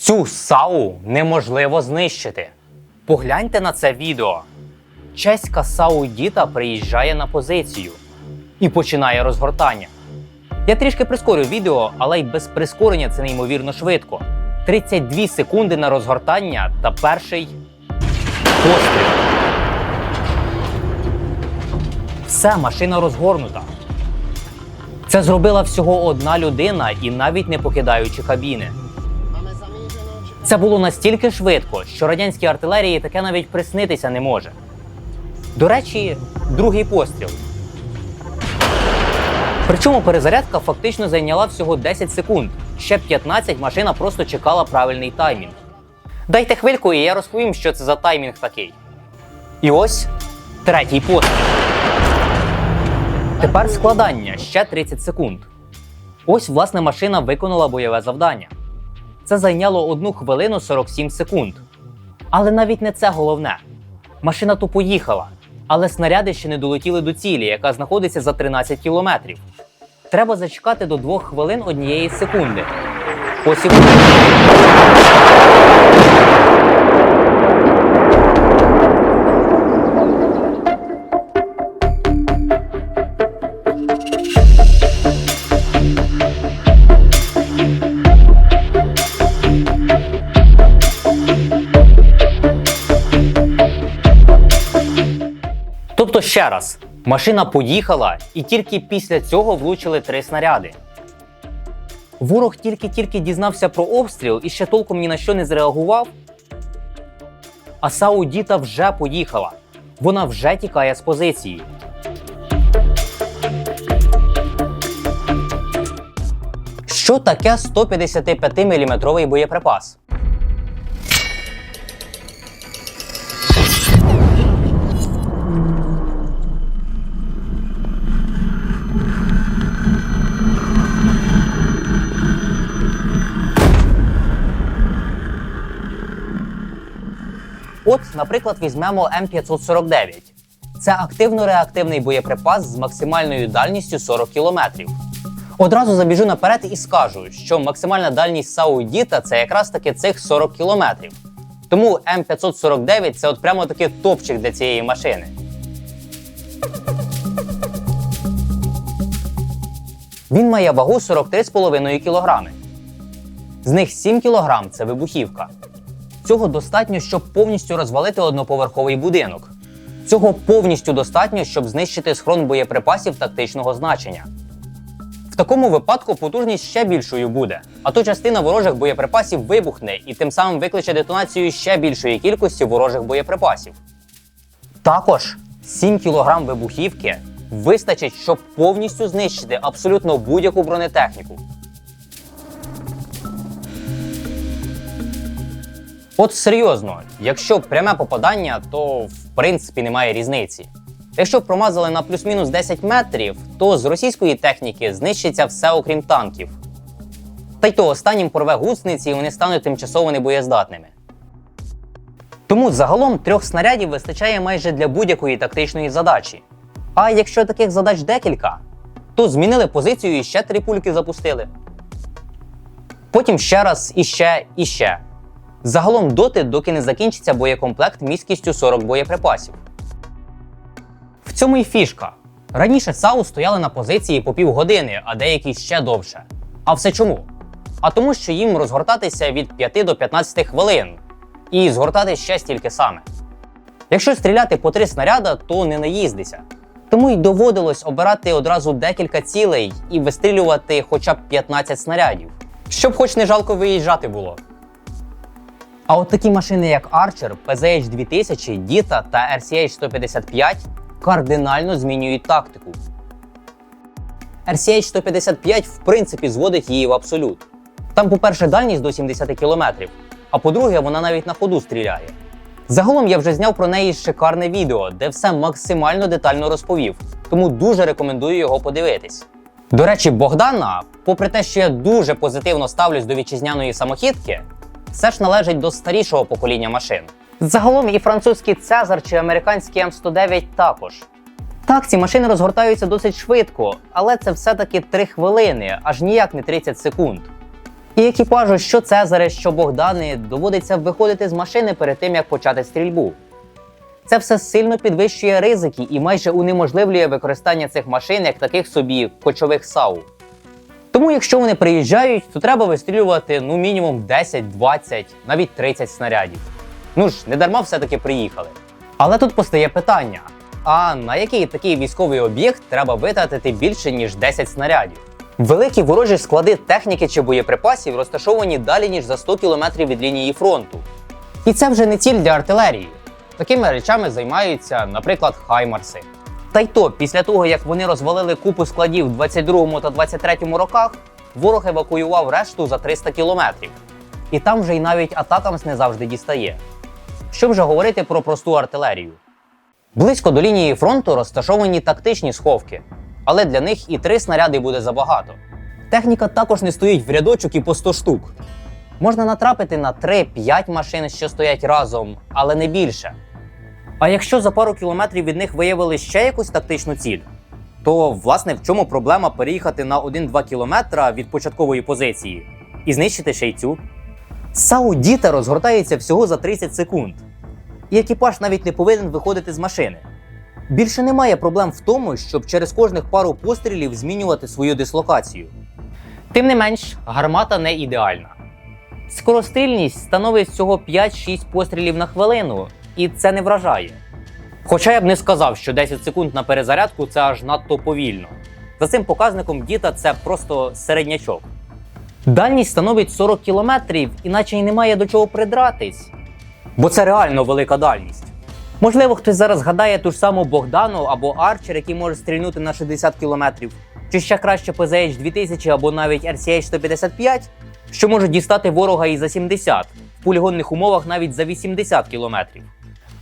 Цю САУ неможливо знищити. Погляньте на це відео. Чеська САУ Діта приїжджає на позицію і починає розгортання. Я трішки прискорю відео, але й без прискорення це неймовірно швидко. 32 секунди на розгортання та перший постріл. Все, машина розгорнута. Це зробила всього одна людина і навіть не покидаючи кабіни. Це було настільки швидко, що радянській артилерії таке навіть приснитися не може. До речі, другий постріл. Причому перезарядка фактично зайняла всього 10 секунд. Ще 15 машина просто чекала правильний таймінг. Дайте хвильку, і я розповім, що це за таймінг такий. І ось третій постріл. Тепер складання ще 30 секунд. Ось, власне, машина виконала бойове завдання. Це зайняло 1 хвилину 47 секунд. Але навіть не це головне. Машина то поїхала, але снаряди ще не долетіли до цілі, яка знаходиться за 13 кілометрів. Треба зачекати до 2 хвилин однієї секунди. Ось раз, машина поїхала, і тільки після цього влучили три снаряди. Ворог тільки-тільки дізнався про обстріл і ще толком ні на що не зреагував. А Саудіта вже поїхала. Вона вже тікає з позиції. Що таке 155-мм боєприпас? От, наприклад, візьмемо М549. Це активно-реактивний боєприпас з максимальною дальністю 40 км. Одразу забіжу наперед і скажу, що максимальна дальність Саудіта це якраз таки цих 40 км. Тому М549 це от прямо таки топчик для цієї машини. Він має вагу 43,5 кг. З них 7 кг це вибухівка. Цього достатньо, щоб повністю розвалити одноповерховий будинок. Цього повністю достатньо, щоб знищити схрон боєприпасів тактичного значення. В такому випадку потужність ще більшою буде, а то частина ворожих боєприпасів вибухне і тим самим викличе детонацію ще більшої кількості ворожих боєприпасів. Також 7 кг вибухівки вистачить, щоб повністю знищити абсолютно будь-яку бронетехніку. От серйозно, якщо пряме попадання, то в принципі немає різниці. Якщо промазали на плюс-мінус 10 метрів, то з російської техніки знищиться все окрім танків. Та й то останнім порве гусениці і вони стануть тимчасово небоєздатними. Тому загалом трьох снарядів вистачає майже для будь-якої тактичної задачі. А якщо таких задач декілька, то змінили позицію і ще три пульки запустили. Потім ще раз, і ще, і ще. Загалом доти, доки не закінчиться боєкомплект міськістю 40 боєприпасів. В цьому й фішка. Раніше САУ стояли на позиції по півгодини, а деякі ще довше. А все чому? А тому, що їм розгортатися від 5 до 15 хвилин і згортати ще стільки саме. Якщо стріляти по три снаряда, то не наїздиться. Тому й доводилось обирати одразу декілька цілей і вистрілювати хоча б 15 снарядів, щоб хоч не жалко виїжджати було. А от такі машини, як Archer, PZH 2000, Dita та RCH 155 кардинально змінюють тактику. RCH 155 в принципі зводить її в абсолют. Там, по-перше, дальність до 70 км, а по-друге, вона навіть на ходу стріляє. Загалом я вже зняв про неї шикарне відео, де все максимально детально розповів, тому дуже рекомендую його подивитись. До речі, Богдана, попри те, що я дуже позитивно ставлюсь до вітчизняної самохідки, все ж належить до старішого покоління машин. Загалом і французький Цезар чи американський М109 також. Так, ці машини розгортаються досить швидко, але це все-таки 3 хвилини, аж ніяк не 30 секунд. І екіпажу, що Цезари, що Богдани, доводиться виходити з машини перед тим, як почати стрільбу. Це все сильно підвищує ризики і майже унеможливлює використання цих машин як таких собі кочових САУ. Тому, якщо вони приїжджають, то треба вистрілювати ну мінімум 10, 20, навіть 30 снарядів. Ну ж, не дарма все-таки приїхали. Але тут постає питання: а на який такий військовий об'єкт треба витратити більше, ніж 10 снарядів? Великі ворожі склади техніки чи боєприпасів розташовані далі, ніж за 100 км від лінії фронту. І це вже не ціль для артилерії. Такими речами займаються, наприклад, Хаймарси. Та й то, після того, як вони розвалили купу складів в 22 та 23 роках, ворог евакуював решту за 300 кілометрів. І там вже й навіть атакамс не завжди дістає. Що вже говорити про просту артилерію? Близько до лінії фронту розташовані тактичні сховки, але для них і три снаряди буде забагато. Техніка також не стоїть в рядочок і по 100 штук. Можна натрапити на 3-5 машин, що стоять разом, але не більше. А якщо за пару кілометрів від них виявили ще якусь тактичну ціль, то власне в чому проблема переїхати на 1-2 кілометра від початкової позиції і знищити ще й цю? САУ Діта розгортається всього за 30 секунд, і екіпаж навіть не повинен виходити з машини. Більше немає проблем в тому, щоб через кожних пару пострілів змінювати свою дислокацію. Тим не менш, гармата не ідеальна. Скоростильність становить всього 5-6 пострілів на хвилину, і це не вражає. Хоча я б не сказав, що 10 секунд на перезарядку це аж надто повільно. За цим показником діта це просто середнячок. Дальність становить 40 кілометрів, іначе й немає до чого придратись. Бо це реально велика дальність. Можливо, хтось зараз згадає ту ж саму Богдану або Арчер, який може стрільнути на 60 кілометрів, чи ще краще PZH 2000 або навіть RCH 155, що може дістати ворога і за 70, в полігонних умовах навіть за 80 кілометрів.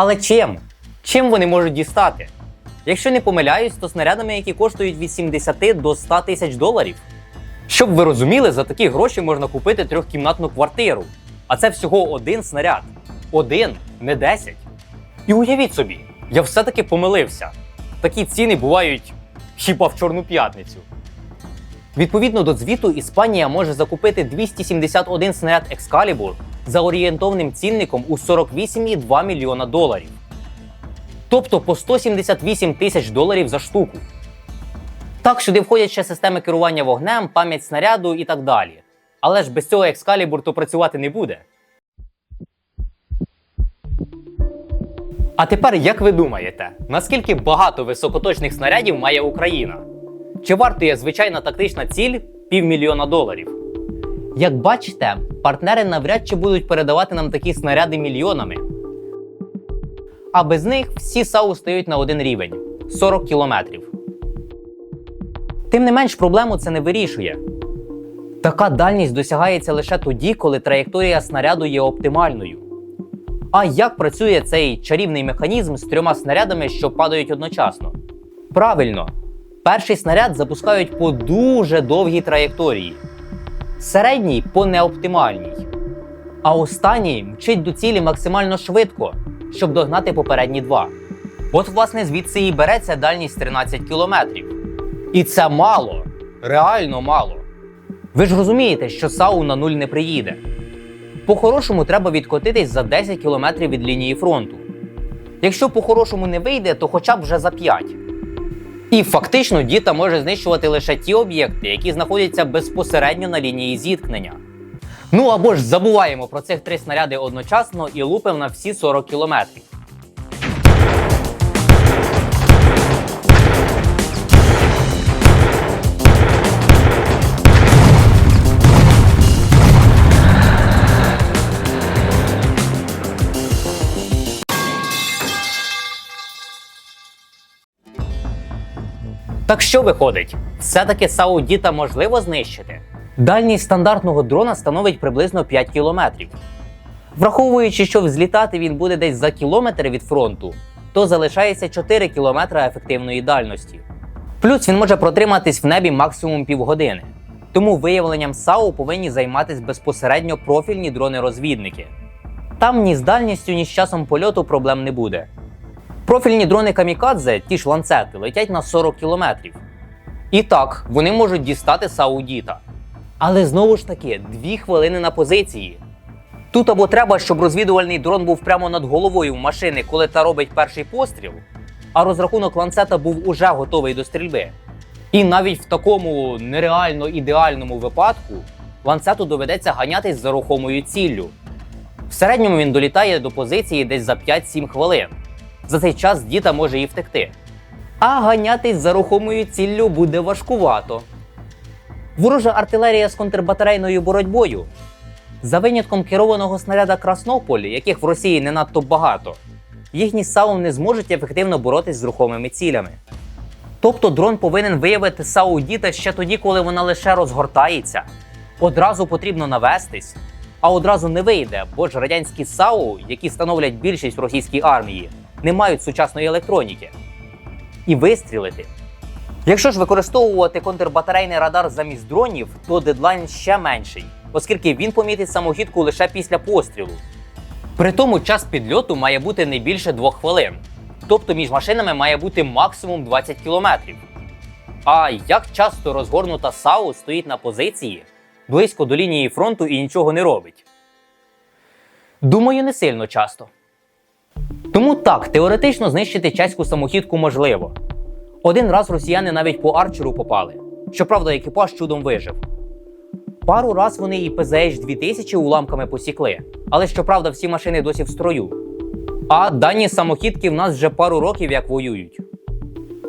Але чим? Чим вони можуть дістати? Якщо не помиляюсь, то снарядами, які коштують від 70 до 100 тисяч доларів. Щоб ви розуміли, за такі гроші можна купити трьохкімнатну квартиру. А це всього один снаряд. Один, не 10. І уявіть собі, я все-таки помилився. Такі ціни бувають хіба в Чорну п'ятницю. Відповідно до звіту, Іспанія може закупити 271 снаряд Excalibur за орієнтовним цінником у 48,2 мільйона доларів. Тобто по 178 тисяч доларів за штуку. Так, сюди входять ще системи керування вогнем, пам'ять снаряду і так далі. Але ж без цього Excalibur то працювати не буде. А тепер, як ви думаєте, наскільки багато високоточних снарядів має Україна? Чи вартує звичайна тактична ціль півмільйона доларів? Як бачите, партнери навряд чи будуть передавати нам такі снаряди мільйонами. А без них всі САУ стають на один рівень 40 кілометрів. Тим не менш, проблему це не вирішує. Така дальність досягається лише тоді, коли траєкторія снаряду є оптимальною. А як працює цей чарівний механізм з трьома снарядами, що падають одночасно? Правильно, перший снаряд запускають по дуже довгій траєкторії, середній по неоптимальній, а останній мчить до цілі максимально швидко, щоб догнати попередні два. От, власне, звідси і береться дальність 13 кілометрів. І це мало, реально мало. Ви ж розумієте, що САУ на нуль не приїде. По-хорошому треба відкотитись за 10 кілометрів від лінії фронту. Якщо по-хорошому не вийде, то хоча б вже за 5. І фактично діта може знищувати лише ті об'єкти, які знаходяться безпосередньо на лінії зіткнення. Ну або ж забуваємо про цих три снаряди одночасно і лупимо на всі 40 кілометрів. Так що виходить? Все-таки Саудіта можливо знищити? Дальність стандартного дрона становить приблизно 5 кілометрів. Враховуючи, що взлітати він буде десь за кілометр від фронту, то залишається 4 кілометри ефективної дальності. Плюс він може протриматись в небі максимум півгодини. Тому виявленням САУ повинні займатися безпосередньо профільні дрони-розвідники. Там ні з дальністю, ні з часом польоту проблем не буде. Профільні дрони Камікадзе, ті ж ланцети, летять на 40 кілометрів. І так, вони можуть дістати Саудіта. Але знову ж таки, дві хвилини на позиції. Тут або треба, щоб розвідувальний дрон був прямо над головою в машини, коли та робить перший постріл, а розрахунок ланцета був уже готовий до стрільби. І навіть в такому нереально ідеальному випадку ланцету доведеться ганятись за рухомою ціллю. В середньому він долітає до позиції десь за 5-7 хвилин. За цей час діта може і втекти. А ганятись за рухомою ціллю буде важкувато. Ворожа артилерія з контрбатарейною боротьбою. За винятком керованого снаряда Краснополі, яких в Росії не надто багато, їхні САУ не зможуть ефективно боротись з рухомими цілями. Тобто дрон повинен виявити САУ діта ще тоді, коли вона лише розгортається. Одразу потрібно навестись, а одразу не вийде, бо ж радянські САУ, які становлять більшість в російській армії, не мають сучасної електроніки. І вистрілити. Якщо ж використовувати контрбатарейний радар замість дронів, то дедлайн ще менший, оскільки він помітить самохідку лише після пострілу. При тому час підльоту має бути не більше двох хвилин. Тобто між машинами має бути максимум 20 кілометрів. А як часто розгорнута САУ стоїть на позиції близько до лінії фронту і нічого не робить? Думаю, не сильно часто. Тому так, теоретично знищити чеську самохідку можливо. Один раз росіяни навіть по арчеру попали. Щоправда, екіпаж чудом вижив. Пару раз вони і ПЗХ 2000 уламками посікли, але щоправда, всі машини досі в строю. А дані самохідки в нас вже пару років як воюють.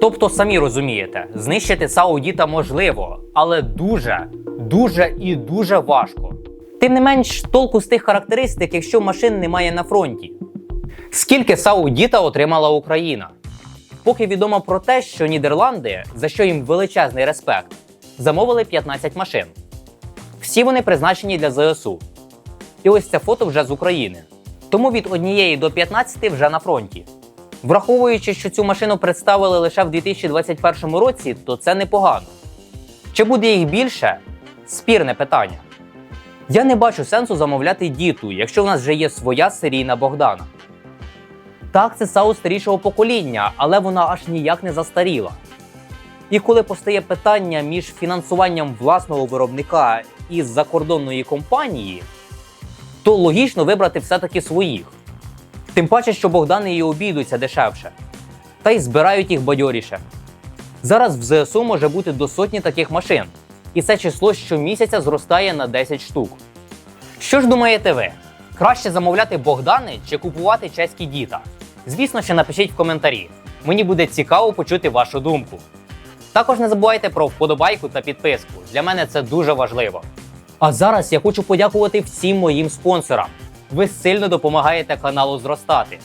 Тобто, самі розумієте, знищити Саудіта можливо, але дуже, дуже і дуже важко. Тим не менш, толку з тих характеристик, якщо машин немає на фронті. Скільки Саудіта отримала Україна? Поки відомо про те, що Нідерланди, за що їм величезний респект, замовили 15 машин. Всі вони призначені для ЗСУ. І ось це фото вже з України. Тому від однієї до 15 вже на фронті. Враховуючи, що цю машину представили лише в 2021 році, то це непогано. Чи буде їх більше? Спірне питання. Я не бачу сенсу замовляти діту, якщо в нас вже є своя серійна Богдана. Так, це САУ старішого покоління, але вона аж ніяк не застаріла. І коли постає питання між фінансуванням власного виробника і закордонної компанії, то логічно вибрати все-таки своїх. Тим паче, що Богдани і обійдуться дешевше, та й збирають їх бадьоріше. Зараз в ЗСУ може бути до сотні таких машин, і це число щомісяця зростає на 10 штук. Що ж думаєте ви? Краще замовляти Богдани чи купувати чеські діта? Звісно, що напишіть в коментарі. Мені буде цікаво почути вашу думку. Також не забувайте про вподобайку та підписку. Для мене це дуже важливо. А зараз я хочу подякувати всім моїм спонсорам. Ви сильно допомагаєте каналу зростати.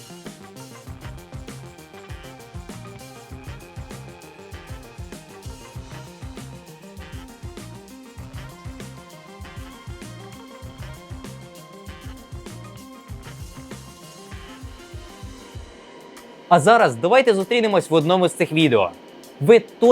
А зараз давайте зустрінемось в одному з цих відео. Ви